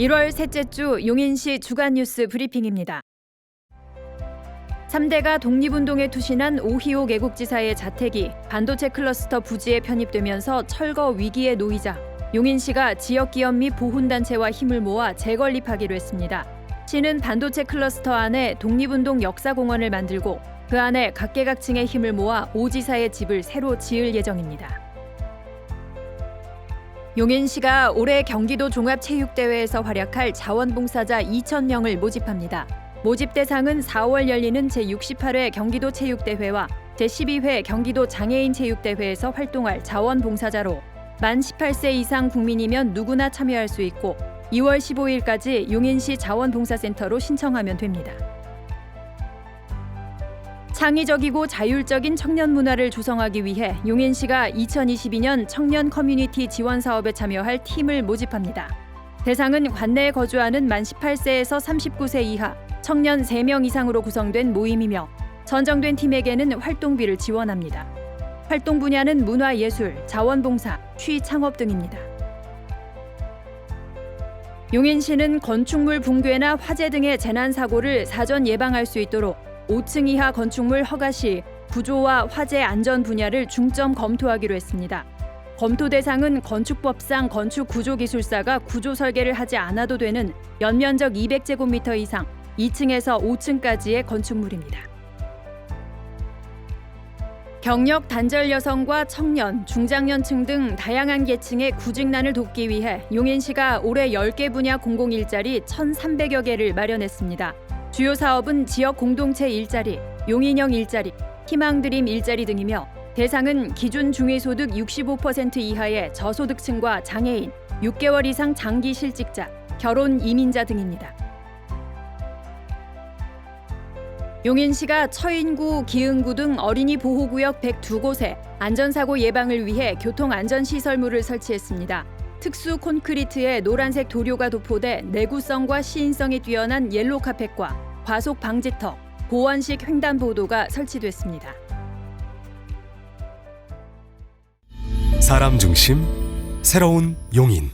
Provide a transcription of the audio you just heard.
1월 셋째 주 용인시 주간 뉴스 브리핑입니다. 3대가 독립운동에 투신한 오히오 애국지사의 자택이 반도체 클러스터 부지에 편입되면서 철거 위기에 놓이자 용인시가 지역 기업 및 보훈단체와 힘을 모아 재건립하기로 했습니다. 시는 반도체 클러스터 안에 독립운동 역사공원을 만들고 그 안에 각계각층의 힘을 모아 오지사의 집을 새로 지을 예정입니다. 용인 시가 올해 경기도 종합체육대회에서 활약할 자원봉사자 2,000명을 모집합니다. 모집 대상은 4월 열리는 제68회 경기도 체육대회와 제12회 경기도 장애인 체육대회에서 활동할 자원봉사자로 만 18세 이상 국민이면 누구나 참여할 수 있고 2월 15일까지 용인시 자원봉사센터로 신청하면 됩니다. 창의적이고 자율적인 청년 문화를 조성하기 위해 용인시가 2022년 청년 커뮤니티 지원 사업에 참여할 팀을 모집합니다. 대상은 관내에 거주하는 만 18세에서 39세 이하 청년 3명 이상으로 구성된 모임이며 선정된 팀에게는 활동비를 지원합니다. 활동 분야는 문화예술, 자원봉사, 취창업 등입니다. 용인시는 건축물 붕괴나 화재 등의 재난 사고를 사전 예방할 수 있도록 5층 이하 건축물 허가 시 구조와 화재 안전 분야를 중점 검토하기로 했습니다. 검토 대상은 건축법상 건축 구조 기술사가 구조 설계를 하지 않아도 되는 연면적 200제곱미터 이상 2층에서 5층까지의 건축물입니다. 경력 단절 여성과 청년, 중장년층 등 다양한 계층의 구직난을 돕기 위해 용인시가 올해 10개 분야 공공 일자리 1,300여 개를 마련했습니다. 주요 사업은 지역 공동체 일자리, 용인형 일자리, 희망드림 일자리 등이며 대상은 기준 중위소득 65% 이하의 저소득층과 장애인, 6개월 이상 장기 실직자, 결혼 이민자 등입니다. 용인시가 처인구, 기흥구 등 어린이 보호구역 102곳에 안전사고 예방을 위해 교통안전시설물을 설치했습니다. 특수 콘크리트에 노란색 도료가 도포돼 내구성과 시인성이 뛰어난 옐로 카펫과 과속 방지턱, 보원식 횡단보도가 설치됐습니다. 사람 중심 새로운 용인